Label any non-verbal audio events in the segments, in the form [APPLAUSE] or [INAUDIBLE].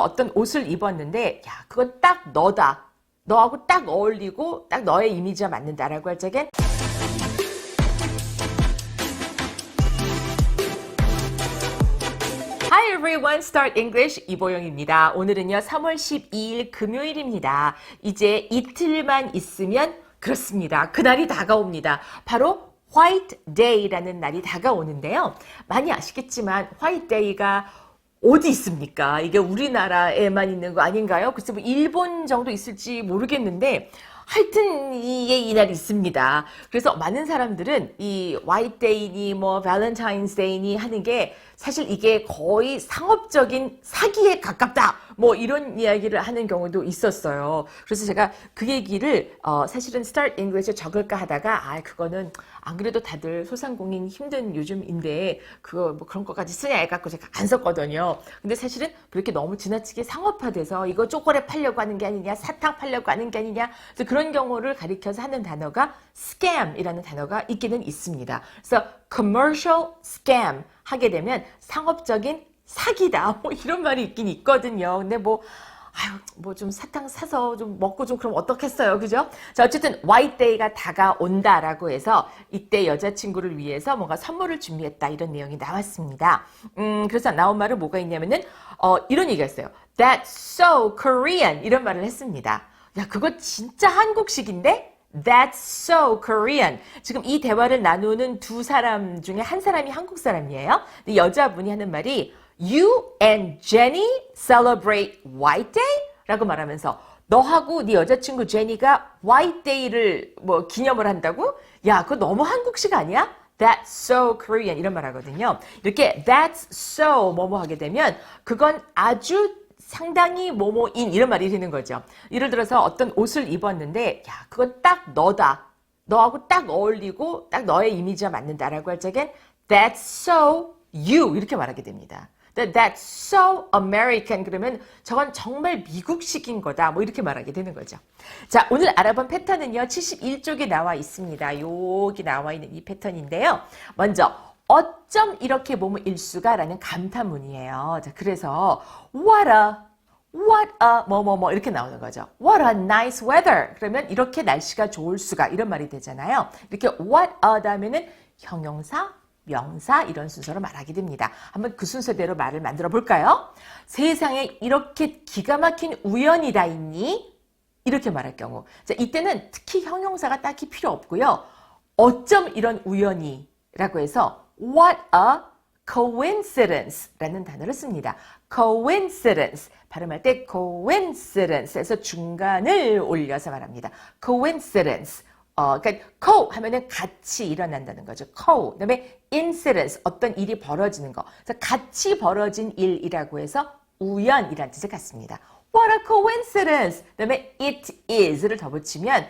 어떤 옷을 입었는데 야 그건 딱 너다. 너하고 딱 어울리고 딱 너의 이미지와 맞는다라고 할 적엔 Hi everyone, Start English 이보영입니다. 오늘은요 3월 12일 금요일입니다. 이제 이틀만 있으면 그렇습니다. 그날이 다가옵니다. 바로 White Day라는 날이 다가오는데요. 많이 아시겠지만 White Day가 어디 있습니까? 이게 우리나라에만 있는 거 아닌가요? 글쎄 뭐 일본 정도 있을지 모르겠는데 하여튼 이게 이날이 있습니다. 그래서 많은 사람들은 이 화이트데이니 뭐 발렌타인스데이니 하는 게 사실 이게 거의 상업적인 사기에 가깝다. 뭐 이런 이야기를 하는 경우도 있었어요. 그래서 제가 그 얘기를 어 사실은 Start English에 적을까 하다가 아 그거는 안 그래도 다들 소상공인 힘든 요즘인데 그거 뭐 그런 것까지 쓰냐 해갖고 제가 안 썼거든요. 근데 사실은 그렇게 너무 지나치게 상업화돼서 이거 초콜릿 팔려고 하는 게 아니냐 사탕 팔려고 하는 게 아니냐 그래서 그런 경우를 가리켜서 하는 단어가 scam이라는 단어가 있기는 있습니다. 그래서 commercial scam 하게 되면 상업적인 사기다 [LAUGHS] 뭐 이런 말이 있긴 있거든요. 근데 뭐 아유, 뭐 좀 사탕 사서 좀 먹고 좀 그럼 어떻겠어요. 그죠? 자, 어쨌든 화이트데이가 다가온다라고 해서 이때 여자친구를 위해서 뭔가 선물을 준비했다 이런 내용이 나왔습니다. 음, 그래서 나온 말은 뭐가 있냐면은 어, 이런 얘기가 있어요. That's so Korean 이런 말을 했습니다. 야, 그거 진짜 한국식인데? That's so Korean. 지금 이 대화를 나누는 두 사람 중에 한 사람이 한국 사람이에요. 근데 여자분이 하는 말이 You and Jenny celebrate White Day? 라고 말하면서 너하고 네 여자친구 제니가 White Day를 뭐 기념을 한다고? 야, 그거 너무 한국식 아니야? That's so Korean 이런 말 하거든요. 이렇게 that's so 뭐뭐 하게 되면 그건 아주 상당히 뭐뭐인 이런 말이 되는 거죠. 예를 들어서 어떤 옷을 입었는데 야 그건 딱 너다. 너하고 딱 어울리고 딱 너의 이미지와 맞는다라고 할 적엔 That's so you 이렇게 말하게 됩니다. That's so American 그러면 저건 정말 미국식인 거다 뭐 이렇게 말하게 되는 거죠. 자 오늘 알아본 패턴은요 71쪽에 나와 있습니다. 여기 나와 있는 이 패턴인데요. 먼저 어쩜 이렇게 몸을 일수가라는 감탄문이에요. 자, 그래서 what a what a 뭐뭐뭐 이렇게 나오는 거죠. What a nice weather. 그러면 이렇게 날씨가 좋을 수가 이런 말이 되잖아요. 이렇게 what a 다음에는 형용사, 명사 이런 순서로 말하게 됩니다. 한번 그 순서대로 말을 만들어 볼까요? 세상에 이렇게 기가 막힌 우연이 다 있니? 이렇게 말할 경우. 자, 이때는 특히 형용사가 딱히 필요 없고요. 어쩜 이런 우연이 라고 해서 what a coincidence 라는 단어를 씁니다. coincidence. 발음할 때 coincidence에서 중간을 올려서 말합니다. coincidence. 어, 그러니까 co 하면은 같이 일어난다는 거죠. co. 그다음에 incidence 어떤 일이 벌어지는 거. 그래서 같이 벌어진 일이라고 해서 우연이란 뜻을 갖습니다. What a coincidence. 그다음에 it is를 더 붙이면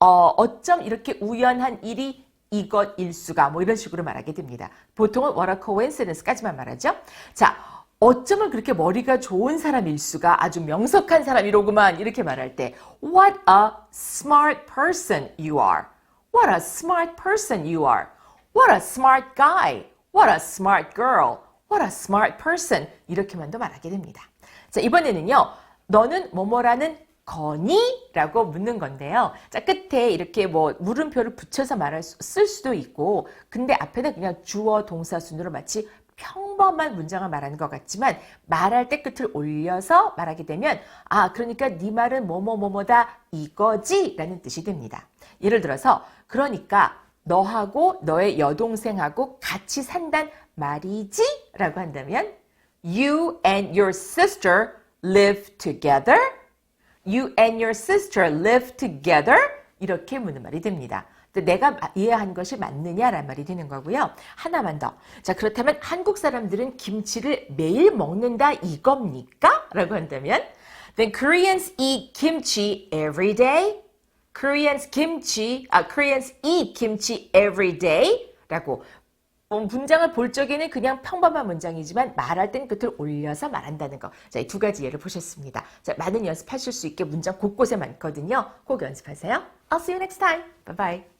어, 어쩜 이렇게 우연한 일이 이것 일 수가 뭐 이런 식으로 말하게 됩니다. 보통은 what a coincidence까지만 말하죠. 자, 어쩌면 그렇게 머리가 좋은 사람일 수가 아주 명석한 사람이로구만 이렇게 말할 때 what a smart person you are. What a smart person you are. What a smart guy. What a smart girl. What a smart person. 이렇게만도 말하게 됩니다. 자, 이번에는요. 너는 뭐뭐라는 거니? 라고 묻는 건데요. 자, 끝에 이렇게 뭐 물음표를 붙여서 말할 수, 쓸 수도 있고, 근데 앞에는 그냥 주어 동사 순으로 마치 평범한 문장을 말하는 것 같지만 말할 때 끝을 올려서 말하게 되면 아 그러니까 네 말은 뭐뭐뭐뭐다 이거지 라는 뜻이 됩니다. 예를 들어서 그러니까 너하고 너의 여동생하고 같이 산단 말이지 라고 한다면 You and your sister live together You and your sister live together 이렇게 묻는 말이 됩니다. 내가 이해한 것이 맞느냐라는 말이 되는 거고요. 하나만 더. 자, 그렇다면 한국 사람들은 김치를 매일 먹는다 이겁니까? 라고 한다면 Then Koreans eat kimchi every day. Koreans kimchi, 아, Koreans eat kimchi every day. 라고 어, 문장을 볼 적에는 그냥 평범한 문장이지만 말할 땐 끝을 올려서 말한다는 거. 자, 이 두 가지 예를 보셨습니다. 자, 많은 연습하실 수 있게 문장 곳곳에 많거든요. 꼭 연습하세요. I'll see you next time. Bye bye.